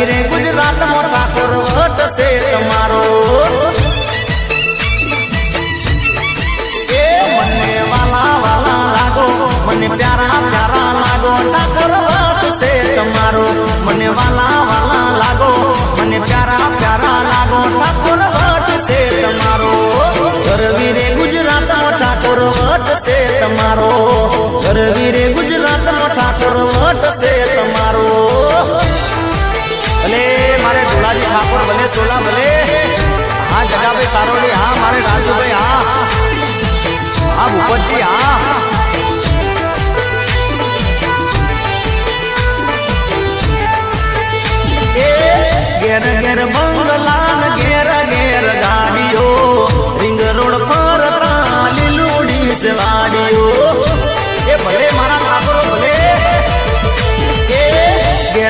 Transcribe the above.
વીરે ગુજરાતમાં ઠાકોર વટ છે તમારો. એ મને વાલા વાલા લાગો, મને પ્યારા પ્યારા લાગો, ઠાકોર વટ છે તમારો. મને વાલા વાલા લાગો, મને પ્યારા પ્યારા લાગો, ઠાકોર વટ છે તમારો. ગરવીરે ગુજરાતમાં ઠાકોર વટ છે તમારો. ધોળાજી ઠાકોર ભલે સોલા ભલે હા જગાભાઈ સારોલી હા મારે રાજુભાઈ હા હા ભૂપતજી હા ઘેર ઘેર બંગલા